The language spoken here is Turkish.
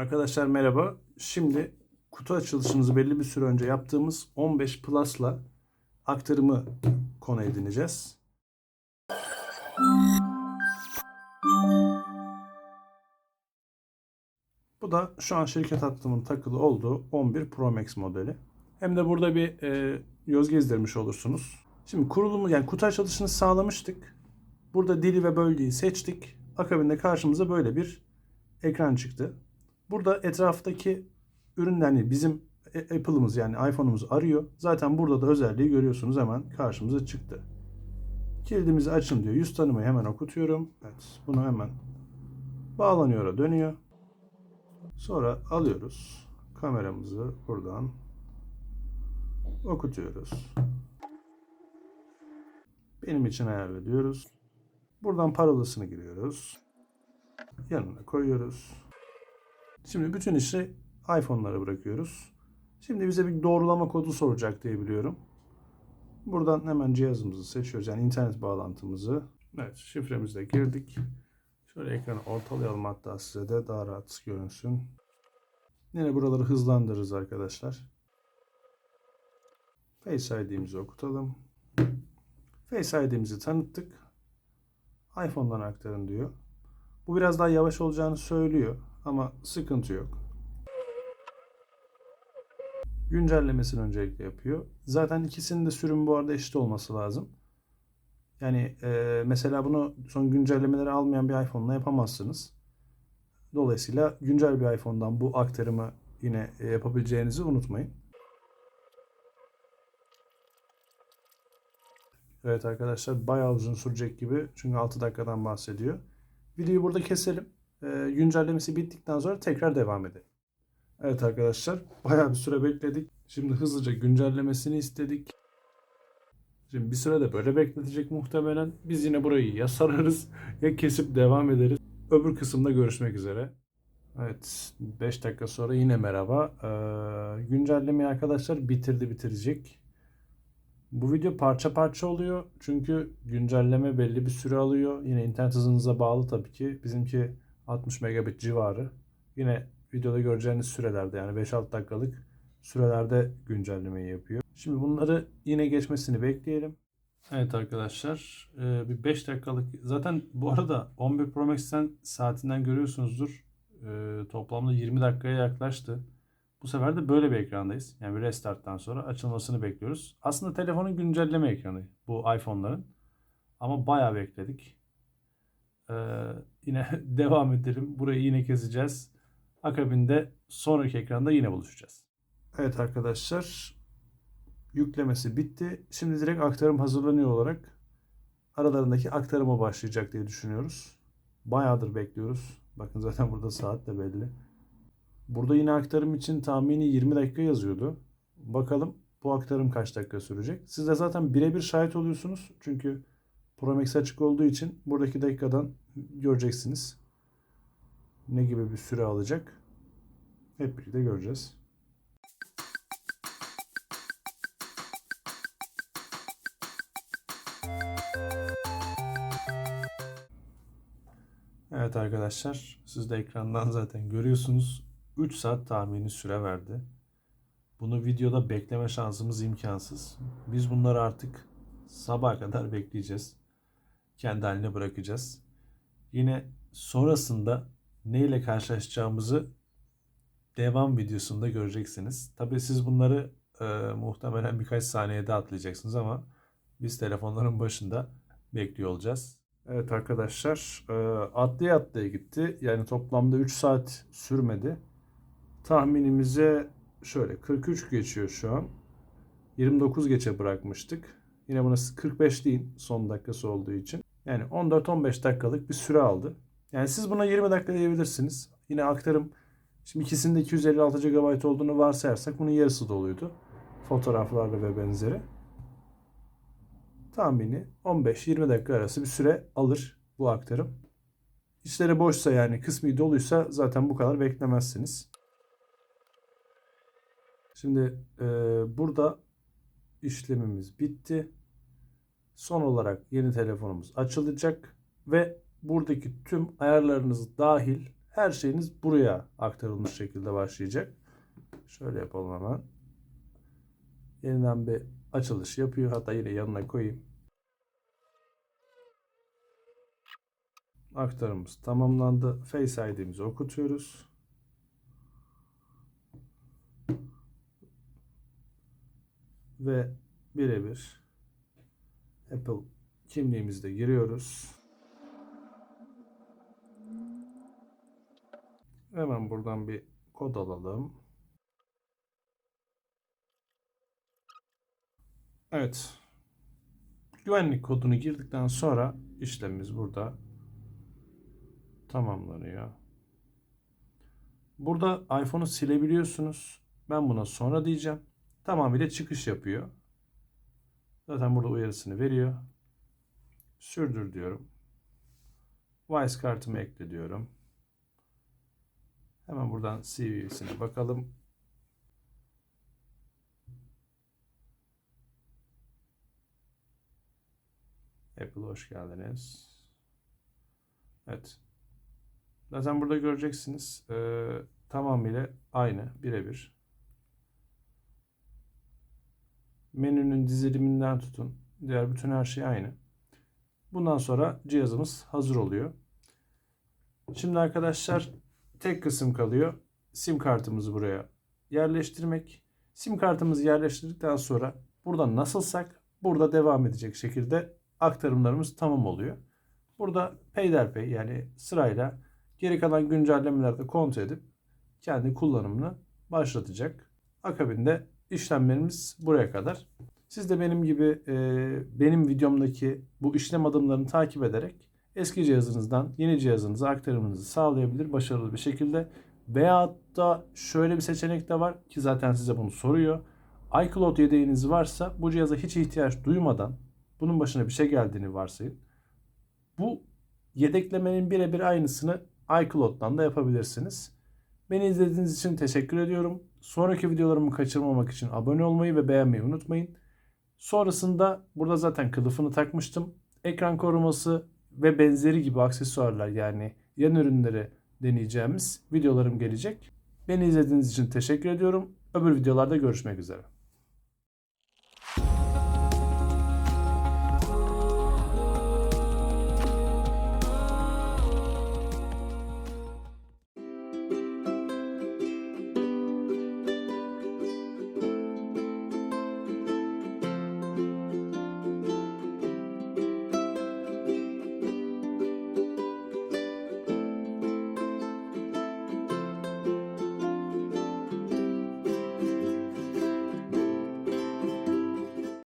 Arkadaşlar merhaba. Şimdi kutu açılışımızı belli bir süre önce yaptığımız 15 Plus'la aktarımı konu edineceğiz. Bu da şu an şirket hattımın takılı olduğu 11 Pro Max modeli. Hem de burada bir e, göz gezdirmiş olursunuz. Şimdi kurulumu yani kutu açılışını sağlamıştık. Burada dili ve bölgeyi seçtik. Akabinde karşımıza böyle bir ekran çıktı. Burada etraftaki ürünler yani bizim Apple'ımız yani iPhone'umuz arıyor. Zaten burada da özelliği görüyorsunuz hemen karşımıza çıktı. Kilidimizi açın diyor. Yüz tanımayı hemen okutuyorum. Evet, bunu hemen bağlanıyor, dönüyor. Sonra alıyoruz kameramızı buradan okutuyoruz. Benim için ayarla diyoruz. Buradan parolasını giriyoruz. Yanına koyuyoruz. Şimdi bütün işi iPhone'lara bırakıyoruz. Şimdi bize bir doğrulama kodu soracak diye biliyorum. Buradan hemen cihazımızı seçiyoruz. Yani internet bağlantımızı. Evet şifremizle girdik. Şöyle ekranı ortalayalım hatta size de daha rahat görünsün. Yine buraları hızlandırırız arkadaşlar. Face ID'mizi okutalım. Face ID'mizi tanıttık. iPhone'dan aktarın diyor. Bu biraz daha yavaş olacağını söylüyor ama sıkıntı yok. Güncellemesini öncelikle yapıyor. Zaten ikisinin de sürüm bu arada eşit olması lazım. Yani e, mesela bunu son güncellemeleri almayan bir iPhone'la yapamazsınız. Dolayısıyla güncel bir iPhone'dan bu aktarımı yine e, yapabileceğinizi unutmayın. Evet arkadaşlar bayağı uzun sürecek gibi. Çünkü 6 dakikadan bahsediyor. Videoyu burada keselim. E, güncellemesi bittikten sonra tekrar devam edelim. Evet arkadaşlar bayağı bir süre bekledik. Şimdi hızlıca güncellemesini istedik. Şimdi bir süre de böyle bekletecek muhtemelen. Biz yine burayı ya sararız ya kesip devam ederiz. Öbür kısımda görüşmek üzere. Evet 5 dakika sonra yine merhaba. Ee, güncellemeyi arkadaşlar bitirdi bitirecek. Bu video parça parça oluyor. Çünkü güncelleme belli bir süre alıyor. Yine internet hızınıza bağlı tabii ki. Bizimki 60 megabit civarı. Yine videoda göreceğiniz sürelerde yani 5-6 dakikalık sürelerde güncellemeyi yapıyor. Şimdi bunları yine geçmesini bekleyelim. Evet arkadaşlar e, bir 5 dakikalık zaten bu arada 11 Pro Max'ten saatinden görüyorsunuzdur. E, Toplamda 20 dakikaya yaklaştı. Bu sefer de böyle bir ekrandayız. Yani bir restarttan sonra açılmasını bekliyoruz. Aslında telefonun güncelleme ekranı bu iPhone'ların. Ama bayağı bekledik. Ee, yine devam edelim. Burayı yine keseceğiz. Akabinde sonraki ekranda yine buluşacağız. Evet arkadaşlar. Yüklemesi bitti. Şimdi direkt aktarım hazırlanıyor olarak aralarındaki aktarıma başlayacak diye düşünüyoruz. Bayağıdır bekliyoruz. Bakın zaten burada saat de belli. Burada yine aktarım için tahmini 20 dakika yazıyordu. Bakalım bu aktarım kaç dakika sürecek. Siz de zaten birebir şahit oluyorsunuz. Çünkü Pro Max açık olduğu için buradaki dakikadan göreceksiniz. Ne gibi bir süre alacak. Hep birlikte göreceğiz. Evet arkadaşlar siz de ekrandan zaten görüyorsunuz. 3 saat tahmini süre verdi. Bunu videoda bekleme şansımız imkansız. Biz bunları artık sabaha kadar bekleyeceğiz. Kendi haline bırakacağız. Yine sonrasında ne ile karşılaşacağımızı devam videosunda göreceksiniz. Tabii siz bunları e, muhtemelen birkaç saniyede atlayacaksınız ama biz telefonların başında bekliyor olacağız. Evet arkadaşlar e, atlaya atlaya gitti. Yani toplamda 3 saat sürmedi. Tahminimize şöyle 43 geçiyor şu an. 29 geçe bırakmıştık. Yine burası 45 değil son dakikası olduğu için. Yani 14-15 dakikalık bir süre aldı. Yani siz buna 20 dakika diyebilirsiniz. Yine aktarım şimdi ikisinde 256 GB olduğunu varsayarsak bunun yarısı doluydu. Fotoğraflarla ve benzeri. Tahmini 15-20 dakika arası bir süre alır bu aktarım. İçleri boşsa yani kısmı doluysa zaten bu kadar beklemezsiniz. Şimdi e, burada işlemimiz bitti. Son olarak yeni telefonumuz açılacak ve buradaki tüm ayarlarınız dahil Her şeyiniz buraya aktarılmış şekilde başlayacak. Şöyle yapalım hemen. Yeniden bir açılış yapıyor. Hatta yine yanına koyayım. Aktarımız tamamlandı. Face ID'mizi okutuyoruz. Ve birebir Apple kimliğimizde giriyoruz. Hemen buradan bir kod alalım. Evet. Güvenlik kodunu girdikten sonra işlemimiz burada tamamlanıyor. Burada iPhone'u silebiliyorsunuz. Ben buna sonra diyeceğim. Tamamıyla çıkış yapıyor. Zaten burada uyarısını veriyor. Sürdür diyorum. Wise kartımı ekle diyorum. Hemen buradan CV'sine bakalım. Apple hoş geldiniz. Evet. Zaten burada göreceksiniz. Ee, tamamıyla aynı. Birebir. Menünün diziliminden tutun. Diğer bütün her şey aynı. Bundan sonra cihazımız hazır oluyor. Şimdi arkadaşlar tek kısım kalıyor. Sim kartımızı buraya yerleştirmek. Sim kartımızı yerleştirdikten sonra burada nasılsak burada devam edecek şekilde aktarımlarımız tamam oluyor. Burada peyderpey yani sırayla geri kalan güncellemelerde kontrol edip kendi kullanımını başlatacak. Akabinde işlemlerimiz buraya kadar. Siz de benim gibi e, benim videomdaki bu işlem adımlarını takip ederek eski cihazınızdan yeni cihazınıza aktarımınızı sağlayabilir başarılı bir şekilde. Veyahut da şöyle bir seçenek de var ki zaten size bunu soruyor. iCloud yedeğiniz varsa bu cihaza hiç ihtiyaç duymadan bunun başına bir şey geldiğini varsayın. Bu yedeklemenin birebir aynısını iCloud'dan da yapabilirsiniz. Beni izlediğiniz için teşekkür ediyorum. Sonraki videolarımı kaçırmamak için abone olmayı ve beğenmeyi unutmayın. Sonrasında burada zaten kılıfını takmıştım. Ekran koruması ve benzeri gibi aksesuarlar yani yan ürünleri deneyeceğimiz videolarım gelecek. Beni izlediğiniz için teşekkür ediyorum. Öbür videolarda görüşmek üzere.